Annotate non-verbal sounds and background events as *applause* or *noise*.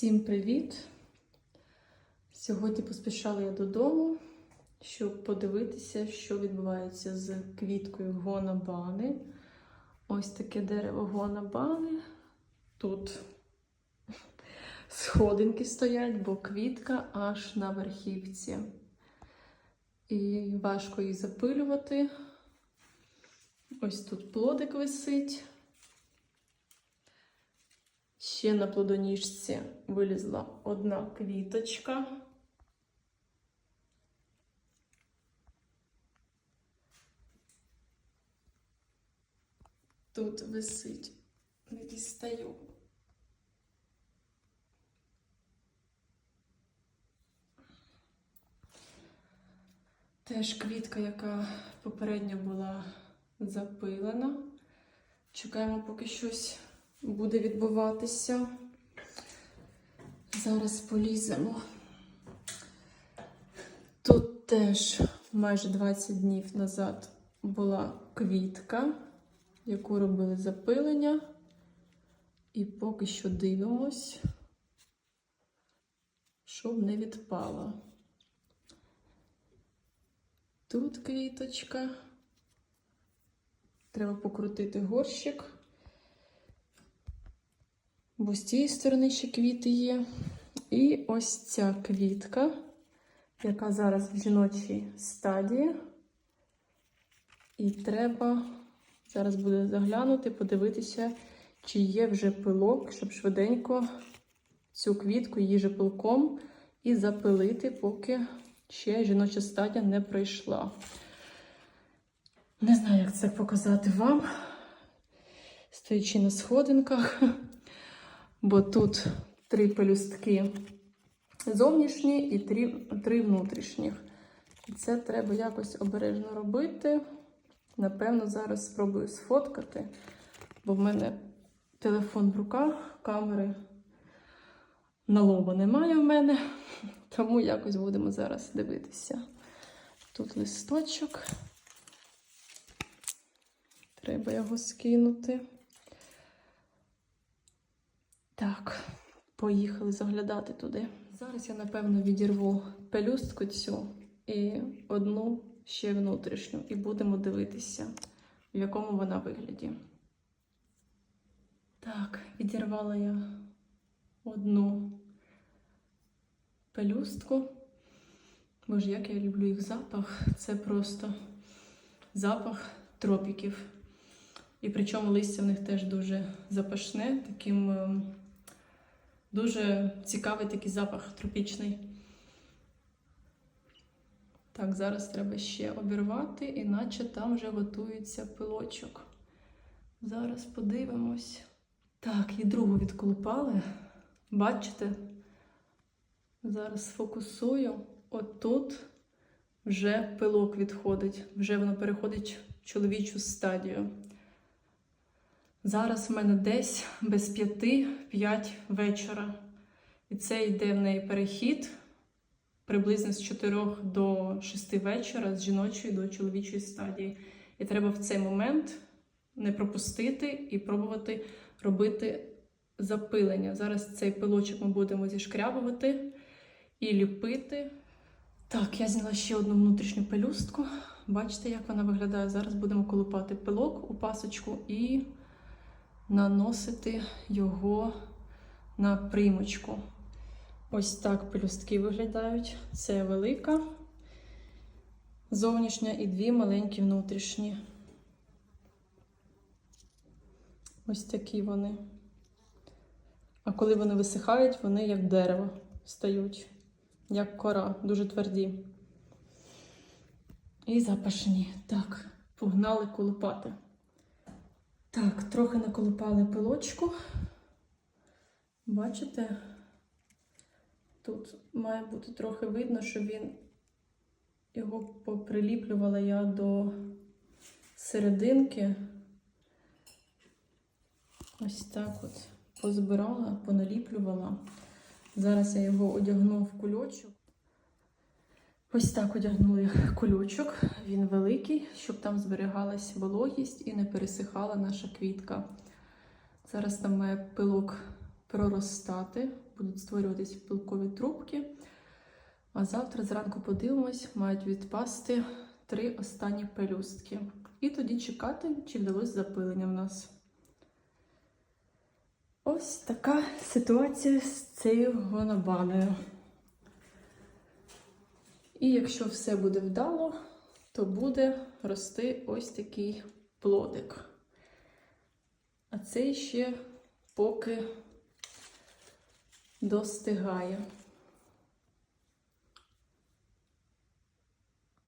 Всім привіт! Сьогодні поспішала я додому, щоб подивитися, що відбувається з квіткою гонабани. Ось таке дерево гонабани. Тут сходинки стоять, бо квітка аж на верхівці. І важко її запилювати. Ось тут плодик висить. Ще на плодоніжці вилізла одна квіточка. Тут висить, не дістаю. Теж квітка, яка попередньо була запилена. Чекаємо, поки щось буде відбуватися. Зараз поліземо. Тут теж майже 20 днів назад була квітка, яку робили запилення. І поки що дивимось, щоб не відпала. Тут квіточка. Треба покрутити горщик. Бо з цієї сторони ще квіти є. І ось ця квітка, яка зараз в жіночій стадії. І треба зараз буде заглянути, подивитися, чи є вже пилок, щоб швиденько цю квітку її же пилком і запилити, поки ще жіноча стадія не пройшла. Не знаю, як це показати вам, стоячи на сходинках бо тут три пелюстки зовнішні і три, три внутрішніх. І це треба якось обережно робити. Напевно, зараз спробую сфоткати, бо в мене телефон в руках, камери на немає в мене, *laughs* тому якось будемо зараз дивитися. Тут листочок. Треба його скинути. Так, поїхали заглядати туди. Зараз я, напевно, відірву пелюстку цю і одну ще внутрішню, і будемо дивитися, в якому вона вигляді. Так, відірвала я одну пелюстку. Боже, як я люблю їх запах. Це просто запах тропіків. І причому листя в них теж дуже запашне, таким ем, дуже цікавий такий запах тропічний. Так, зараз треба ще обірвати, іначе там вже готується пилочок. Зараз подивимось. Так, і другу відколупали. Бачите? Зараз фокусую. Отут вже пилок відходить, вже воно переходить в чоловічу стадію. Зараз в мене десь без п'яти п'ять вечора. І це йде в неї перехід приблизно з 4 до 6 вечора, з жіночої до чоловічої стадії. І треба в цей момент не пропустити і пробувати робити запилення. Зараз цей пилочок ми будемо зішкрябувати і ліпити. Так, я зняла ще одну внутрішню пелюстку. Бачите, як вона виглядає? Зараз будемо колупати пилок у пасочку і наносити його на примочку. Ось так пелюстки виглядають. Це велика, зовнішня і дві маленькі внутрішні. Ось такі вони. А коли вони висихають, вони як дерево стають, як кора, дуже тверді. І запашні. Так, погнали колупати. Так, трохи наколупали пилочку. Бачите? Тут має бути трохи видно, що він його поприліплювала я до серединки. Ось так от позбирала, поналіплювала. Зараз я його одягну в кульочок. Ось так одягнули кульочок, він великий, щоб там зберігалась вологість і не пересихала наша квітка. Зараз там має пилок проростати, будуть створюватись пилкові трубки. А завтра зранку подивимось, мають відпасти три останні пелюстки. І тоді чекати, чи вдалося запилення в нас. Ось така ситуація з цією гонобаною. І якщо все буде вдало, то буде рости ось такий плодик. А цей ще поки достигає.